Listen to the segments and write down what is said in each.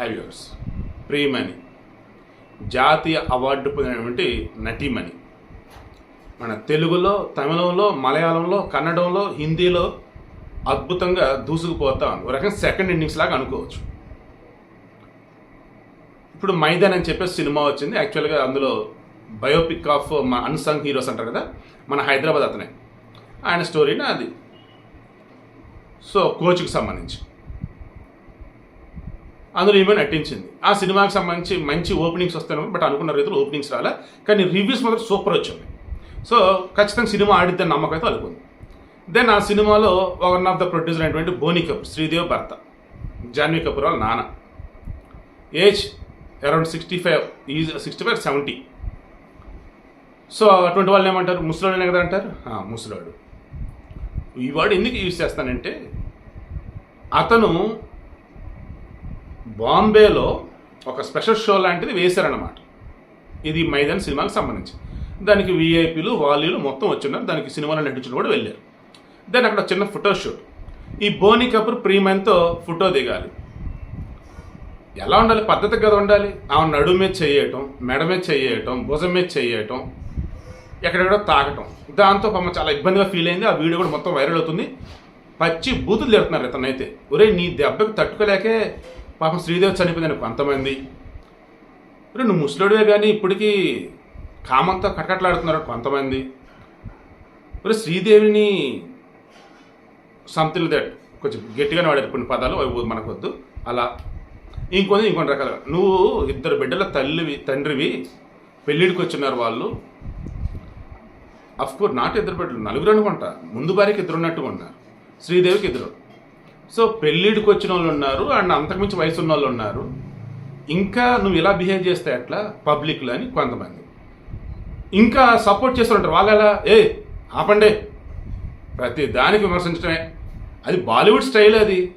హైవ్యూర్స్ ప్రియమణి జాతీయ అవార్డు పొందినటువంటి నటీమణి. మన తెలుగులో తమిళంలో మలయాళంలో కన్నడంలో హిందీలో అద్భుతంగా దూసుకుపోతా ఉంది. ఒక రకంగా సెకండ్ ఇన్నింగ్స్ లాగా అనుకోవచ్చు. ఇప్పుడు మైదాన్ అని చెప్పేసి సినిమా వచ్చింది. యాక్చువల్గా అందులో బయోపిక్ ఆఫ్ మా అన్సంగ్ హీరోస్ అంటారు కదా మన హైదరాబాద్ అతనే. ఆయన స్టోరీనే అది. సో కోచ్కి సంబంధించి. అందులో ఈమె నటించింది. ఆ సినిమాకి సంబంధించి మంచి ఓపెనింగ్స్ వస్తాయి బట్ అనుకున్న రీతిలో ఓపెనింగ్స్ రాలే. కానీ రివ్యూస్ మాత్రం సూపర్ వచ్చింది. సో ఖచ్చితంగా సినిమా ఆడిద్దని నమ్మకం అయితే అనుకుంది దెన్ ఆ సినిమాలో వన్ ఆఫ్ ద ప్రొడ్యూసర్ అయినటువంటి బోని కపూర్ శ్రీదేవ్ భర్త జాన్వీ కపూర్ వాళ్ళ నాన్న. Age around sixty five is sixty five seventy so అటువంటి వాళ్ళు ఏమంటారు? ముసలాడు కదా అంటారు? ముసలాడు. ఈ వాడు ఎందుకు యూజ్ చేస్తానంటే అతను బాంబేలో ఒక స్పెషల్ షో లాంటిది వేశారన్నమాట. ఇది మైదాన్ సినిమాకి సంబంధించి. దానికి వీఐపీలు వాలీలు మొత్తం వచ్చిన్నారు. దానికి సినిమాలో నటించిన కూడా వెళ్ళారు. దాన్ని అక్కడ చిన్న ఫోటో షూట్. ఈ బోని కపూర్ ప్రియమన్తో ఫోటో దిగాలి. ఎలా ఉండాలి? పద్ధతి కదా ఉండాలి. ఆమె నడుమే చేయటం మెడ మీద చేయటం భుజం మీద చేయటం ఎక్కడెక్కడో తాగటం దాంతో పాపం చాలా ఇబ్బందిగా ఫీల్ అయింది. ఆ వీడియో కూడా మొత్తం వైరల్ అవుతుంది. పచ్చి బూతులు తిడుతున్నారు ఇతనైతే ఒరే నీ దెబ్బకి తట్టుకోలేకే పాపం శ్రీదేవి చనిపోయిందని కొంతమంది నువ్వు ముసలోడివే కానీ ఇప్పటికీ కామంతో కటకట్లాడుతున్నారు కొంతమంది మరి శ్రీదేవిని సంథింగ్ దట్ కొంచెం గట్టిగానే వాడారు కొన్ని పదాలు అవి మనకు వద్దు అలా. ఇంకొంది ఇంకొన్ని రకాలుగా. నువ్వు ఇద్దరు బిడ్డల తల్లివి తండ్రివి పెళ్ళిడికి వచ్చినారు వాళ్ళు. అఫ్ నాట్ ఇద్దరు బిడ్డలు నలుగురు అనుకుంటా. ముందు భార్యకి ఇద్దరు ఉన్నట్టుగా ఉన్నారు. శ్రీదేవికి ఇద్దరు. సో పెళ్ళిడికి వచ్చిన వాళ్ళు ఉన్నారు అండ్ అంతకుమించి వయసు ఉన్న వాళ్ళు ఉన్నారు. ఇంకా నువ్వు ఇలా బిహేవ్ చేస్తే అట్లా పబ్లిక్లో అని కొంతమంది. ఇంకా సపోర్ట్ చేస్తుంటారు వాళ్ళు ఎలా? ఏ ఆపండే. ప్రతి దానికి విమర్శించడమే. అది బాలీవుడ్ స్టైల్ అది.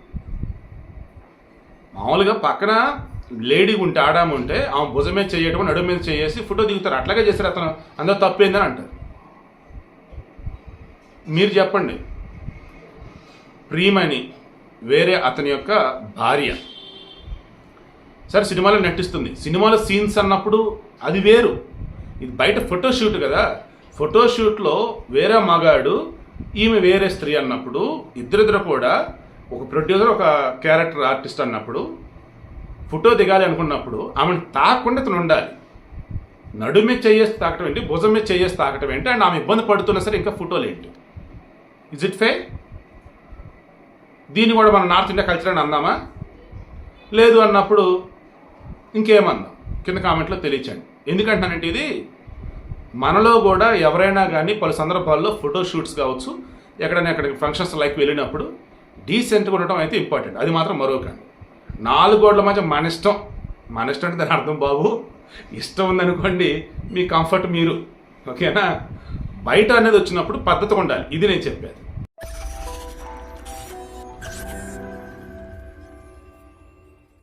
మామూలుగా పక్కన లేడీ ఉంటే ఆడాము ఉంటే ఆమె భుజం మీద చేయటం నడుము మీద చేసి ఫోటో దిగుతారు. అట్లాగే చేశారు అతను అందరూ తప్పేందని అంటారు. మీరు చెప్పండి. ప్రియమణి వేరే అతని యొక్క భార్య. సరే సినిమాలో నటిస్తుంది. సినిమాలో సీన్స్ అన్నప్పుడు అది వేరు. ఇది బయట ఫోటో షూట్ కదా. ఫోటోషూట్లో వేరే మగాడు ఈమె వేరే స్త్రీ అన్నప్పుడు ఇద్దరిద్దరు కూడా ఒక ప్రొడ్యూసర్ ఒక క్యారెక్టర్ ఆర్టిస్ట్ అన్నప్పుడు ఫోటో దిగాలి అనుకున్నప్పుడు ఆమెను తాకుండా ఇతను ఉండాలి. నడుమే మీద చేయేసి తాకటం ఏంటి? భుజం మీద చేయేసి తాకటం ఏంటి? అండ్ ఆమె ఇబ్బంది పడుతున్నా సరే ఇంకా ఫోటోలు ఏంటి? ఇజ్ ఇట్ ఫే దీన్ని కూడా మనం నార్త్ ఇండియా కల్చర్ అని అందామా? లేదు అన్నప్పుడు ఇంకేమన్నా కింద కామెంట్లో తెలియచండి ఎందుకంటానంటే ఇది మనలో కూడా ఎవరైనా కానీ పలు సందర్భాల్లో ఫోటో షూట్స్ కావచ్చు ఎక్కడైనా ఎక్కడికి ఫంక్షన్స్ లైక్ వెళ్ళినప్పుడు డీసెంట్గా ఉండటం అయితే ఇంపార్టెంట్ అది మాత్రం మరొకండి నాలుగు గోడల మధ్య మన ఇష్టం. మన ఇష్టం అంటే దాని అర్థం బాబు. ఇష్టం ఉందనుకోండి మీ కంఫర్ట్ మీరు. ఓకేనా బయట అనేది వచ్చినప్పుడు పద్ధతి ఉండాలి. ఇది నేను చెప్పేది.